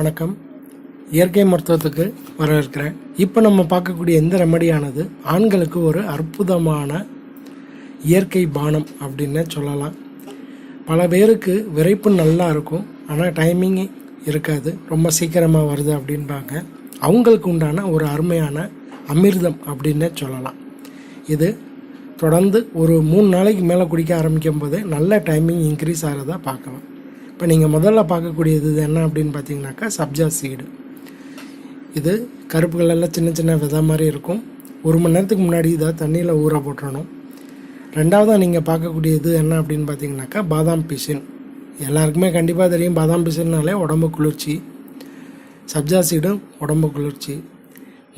வணக்கம். இயற்கை மருத்துவத்துக்கு வரவேற்கிறேன். இப்போ நம்ம பார்க்கக்கூடிய இந்த ரெமடியானது? ஆண்களுக்கு ஒரு அற்புதமான இயற்கை பானம் அப்படின்னு சொல்லலாம். பல பேருக்கு விரைப்பு நல்லா இருக்கும். ஆனால் டைமிங் இருக்காது. ரொம்ப சீக்கிரமாக வருது அப்படின்பாங்க. அவங்களுக்கு உண்டான ஒரு அருமையான அமிர்தம் அப்படின்னு சொல்லலாம். இது தொடர்ந்து ஒரு மூணு நாளைக்கு மேலே குடிக்க ஆரம்பிக்கும் போது நல்ல டைமிங் இன்க்ரீஸ் ஆகிறதா பார்க்கலாம். இப்போ நீங்கள் முதல்ல பார்க்கக்கூடியது இது என்ன அப்படின்னு பார்த்தீங்கன்னாக்கா சப்ஜா சீடு இது கருப்பு கலரில் சின்ன சின்ன விதை மாதிரி இருக்கும். ஒரு மணி நேரத்துக்கு முன்னாடி இதை தண்ணியில் ஊற போட்டுறணும். ரெண்டாவதாக நீங்கள் பார்க்கக்கூடியது என்ன அப்படின்னு பார்த்தீங்கன்னாக்கா பாதாம் பிசின். எல்லாருக்குமே கண்டிப்பாக தெரியும் பாதாம் பிசின்னாலே உடம்பு குளிர்ச்சி. சப்ஜா சீடும் உடம்பு குளிர்ச்சி.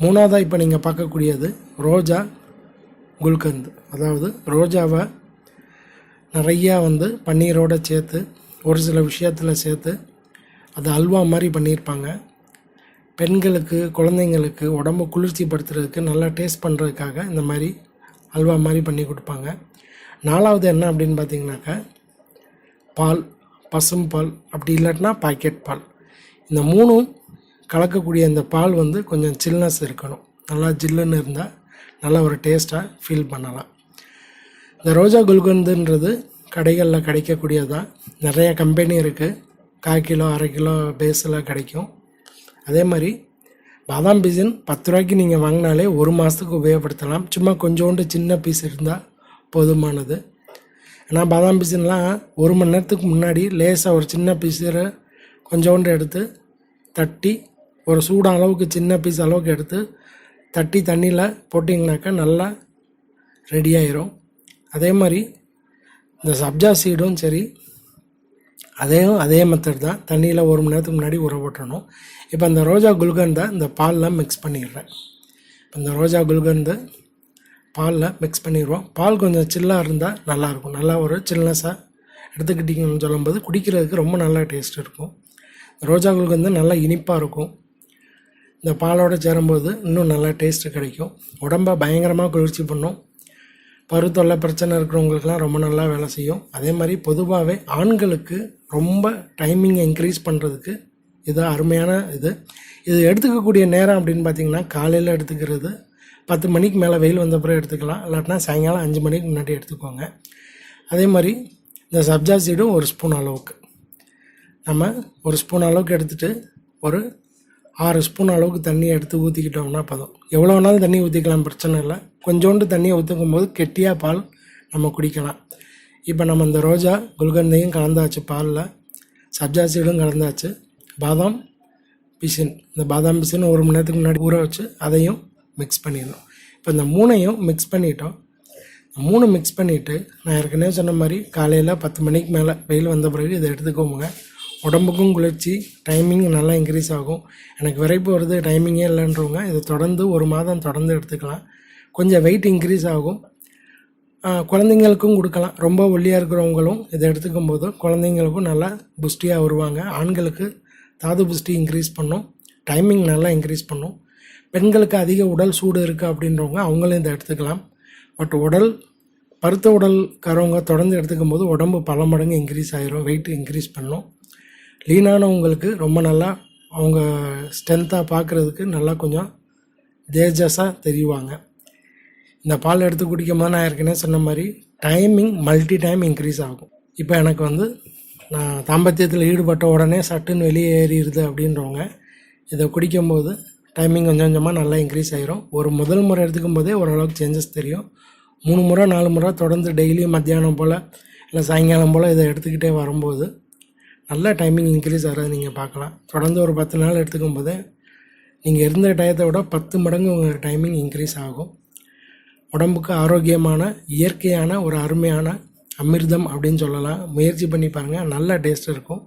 மூணாவதாக இப்போ நீங்கள் பார்க்கக்கூடியது ரோஜா குல்கந்த். அதாவது ரோஜாவை நிறையா வந்து பன்னீரோட சேர்த்து ஒரு சில விஷயத்தில் சேர்த்து அது அல்வா மாதிரி பண்ணியிருப்பாங்க. பெண்களுக்கு குழந்தைங்களுக்கு உடம்பு குளிர்ச்சிப்படுத்துறதுக்கு நல்லா டேஸ்ட் பண்ணுறதுக்காக இந்த மாதிரி அல்வா மாதிரி பண்ணி கொடுப்பாங்க. நாலாவது என்ன அப்படின்னு பார்த்தீங்கன்னாக்கா பால் பசும் பால் அப்படி இல்லாட்டினா பாக்கெட் பால். இந்த மூணும் கலக்கக்கூடிய இந்த பால் வந்து கொஞ்சம் சில்னஸ் இருக்கணும். நல்லா ஜில்லுன்னு இருந்தால் நல்லா ஒரு டேஸ்ட்டாக ஃபீல் பண்ணலாம். இந்த ரோஜா குல்கந்துன்றது கடைகளில் கிடைக்கக்கூடியதான் நிறைய கம்பெனி இருக்குது கால் கிலோ அரை கிலோ பேஸில் கிடைக்கும். அதே மாதிரி பாதாம் பிசின் பத்து ரூபாய்க்கு நீங்கள் வாங்கினாலே ஒரு மாதத்துக்கு உபயோகப்படுத்தலாம். சும்மா கொஞ்சோண்டு சின்ன பீஸ் இருந்தால் போதுமானது. ஏன்னா பாதாம் பிசின்லாம் ஒரு மணி நேரத்துக்கு முன்னாடி லேசாக ஒரு சின்ன பீஸில் கொஞ்சோண்டு எடுத்து தட்டி ஒரு சூடு அளவுக்கு சின்ன பீஸ் அளவுக்கு எடுத்து தட்டி தண்ணியில் போட்டிங்கனாக்கா நல்லா ரெடி ஆயிரும். அதே மாதிரி இந்த சப்ஜா சீடும் சரி அதையும் அதே மெத்தட் தான். தண்ணியில் ஒரு மணி நேரத்துக்கு முன்னாடி உர போட்டுறணும். இப்போ இந்த ரோஜா குல்கந்தை இந்த பாலில் மிக்ஸ் பண்ணிடுறேன். இப்போ இந்த ரோஜா குல்கந்தை பாலில் மிக்ஸ் பண்ணிடுவோம். பால் கொஞ்சம் சில்லாக இருந்தால் நல்லாயிருக்கும். நல்லா ஒரு சில்னஸாக எடுத்துக்கிட்டிங்கன்னு சொல்லும்போது குடிக்கிறதுக்கு ரொம்ப நல்லா டேஸ்ட் இருக்கும். ரோஜா குல்கந்தை நல்லா இனிப்பாக இருக்கும். இந்த பாலோடு சேரும்போது இன்னும் நல்லா டேஸ்ட்டு கிடைக்கும். உடம்பை பயங்கரமாக குளிர்ச்சி பண்ணும். பருத்தொல்லை பிரச்சனை இருக்கிறவங்களுக்குலாம் ரொம்ப நல்லா வேலை செய்யும். அதே மாதிரி பொதுவாகவே ஆண்களுக்கு ரொம்ப டைமிங்கை இன்க்ரீஸ் பண்ணுறதுக்கு இது அருமையான இது. இது எடுத்துக்கக்கூடிய நேரம் அப்படின்னு பார்த்தீங்கன்னா காலையில் எடுத்துக்கிறது பத்து மணிக்கு மேலே வெயில் வந்த பிறகு எடுத்துக்கலாம். இல்லாட்டினா சாயங்காலம் அஞ்சு மணிக்கு முன்னாடி எடுத்துக்கோங்க. அதே மாதிரி இந்த சப்ஜா சீடும் ஒரு ஸ்பூன் அளவுக்கு. நம்ம ஒரு ஸ்பூன் அளவுக்கு எடுத்துகிட்டு ஒரு ஆறு ஸ்பூன் அளவுக்கு தண்ணியை எடுத்து ஊற்றிக்கிட்டோம்னா பதம். எவ்வளோ வேணாலும் தண்ணி ஊற்றிக்கலாம் பிரச்சனை இல்லை. கொஞ்சோண்டு தண்ணியை ஊற்றுக்கும் போது கெட்டியாக பால் நம்ம குடிக்கலாம். இப்போ நம்ம இந்த ரோஜா குல்கந்தையும் கலந்தாச்சு பாலில். சப்ஜா சீடும் கலந்தாச்சு. பாதாம் பிசின். இந்த பாதாம் பிசின் ஒரு மணி நேரத்துக்கு முன்னாடி ஊற வச்சு அதையும் மிக்ஸ் பண்ணிடணும். இப்போ இந்த மூணையும் மிக்ஸ் பண்ணிட்டோம். மூணு மிக்ஸ் பண்ணிவிட்டு நான் ஏற்கனவே சொன்ன மாதிரி காலையில் பத்து மணிக்கு மேலே வெயில் வந்த பிறகு இதை எடுத்துக்கோங்க. உடம்புக்கும் குளிர்ச்சி டைமிங் நல்லா இன்க்ரீஸ் ஆகும். எனக்கு விரைப்பு வருது டைமிங்கே இல்லைன்றவங்க இதை தொடர்ந்து ஒரு மாதம் தொடர்ந்து எடுத்துக்கலாம். கொஞ்சம் வெயிட் இன்க்ரீஸ் ஆகும். குழந்தைங்களுக்கும் கொடுக்கலாம். ரொம்ப ஒல்லியாக இருக்கிறவங்களும் இதை எடுத்துக்கும் போது குழந்தைங்களுக்கும் நல்லா புஷ்டியாக வருவாங்க. ஆண்களுக்கு தாது புஷ்டி இன்க்ரீஸ் பண்ணும். டைமிங் நல்லா இன்க்ரீஸ் பண்ணும். பெண்களுக்கு அதிக உடல் சூடு இருக்குது அப்படின்றவங்க அவங்களும் இதை எடுத்துக்கலாம். பட் உடல் பருத்த உடல்காரவங்க தொடர்ந்து எடுத்துக்கும் போது உடம்பு பல மடங்கு இன்க்ரீஸ் ஆயிரும். வெயிட் இன்க்ரீஸ் பண்ணும். லீனானவங்களுக்கு ரொம்ப நல்லா அவங்க ஸ்ட்ரென்த்தாக பார்க்குறதுக்கு நல்லா கொஞ்சம் தேஜஸாக தெரிவாங்க. இந்த பால் எடுத்து குடிக்கும் போது நான் ஏற்கனவே சொன்ன மாதிரி டைமிங் மல்டி டைம் இன்க்ரீஸ் ஆகும். இப்போ எனக்கு வந்து நான் தாம்பத்தியத்தில் ஈடுபட்ட உடனே சட்டுன்னு வெளியே ஏறிடுது அப்படின்றவங்க இதை குடிக்கும்போது டைமிங் கொஞ்சம் கொஞ்சமாக நல்லா இன்க்ரீஸ் ஆகிரும் ஒரு முதல் முறை எடுத்துக்கும் போதே ஓரளவுக்கு சேஞ்சஸ் தெரியும். மூணு முறை நாலு முறை தொடர்ந்து டெய்லியும் மத்தியானம் போல் இல்லை சாயங்காலம் போல் இதை எடுத்துக்கிட்டே வரும்போது நல்ல டைமிங் இன்க்ரீஸ் ஆகிறது நீங்கள் பார்க்கலாம். தொடர்ந்து ஒரு பத்து நாள் எடுத்துக்கும் போது நீங்கள் இருந்த டயத்தை விட பத்து மடங்கு உங்கள் டைமிங் இன்க்ரீஸ் ஆகும். உடம்புக்கு ஆரோக்கியமான இயற்கையான ஒரு அருமையான அமிர்தம் அப்படின்னு சொல்லலாம். முயற்சி பண்ணி பாருங்கள் நல்ல டேஸ்ட் இருக்கும்.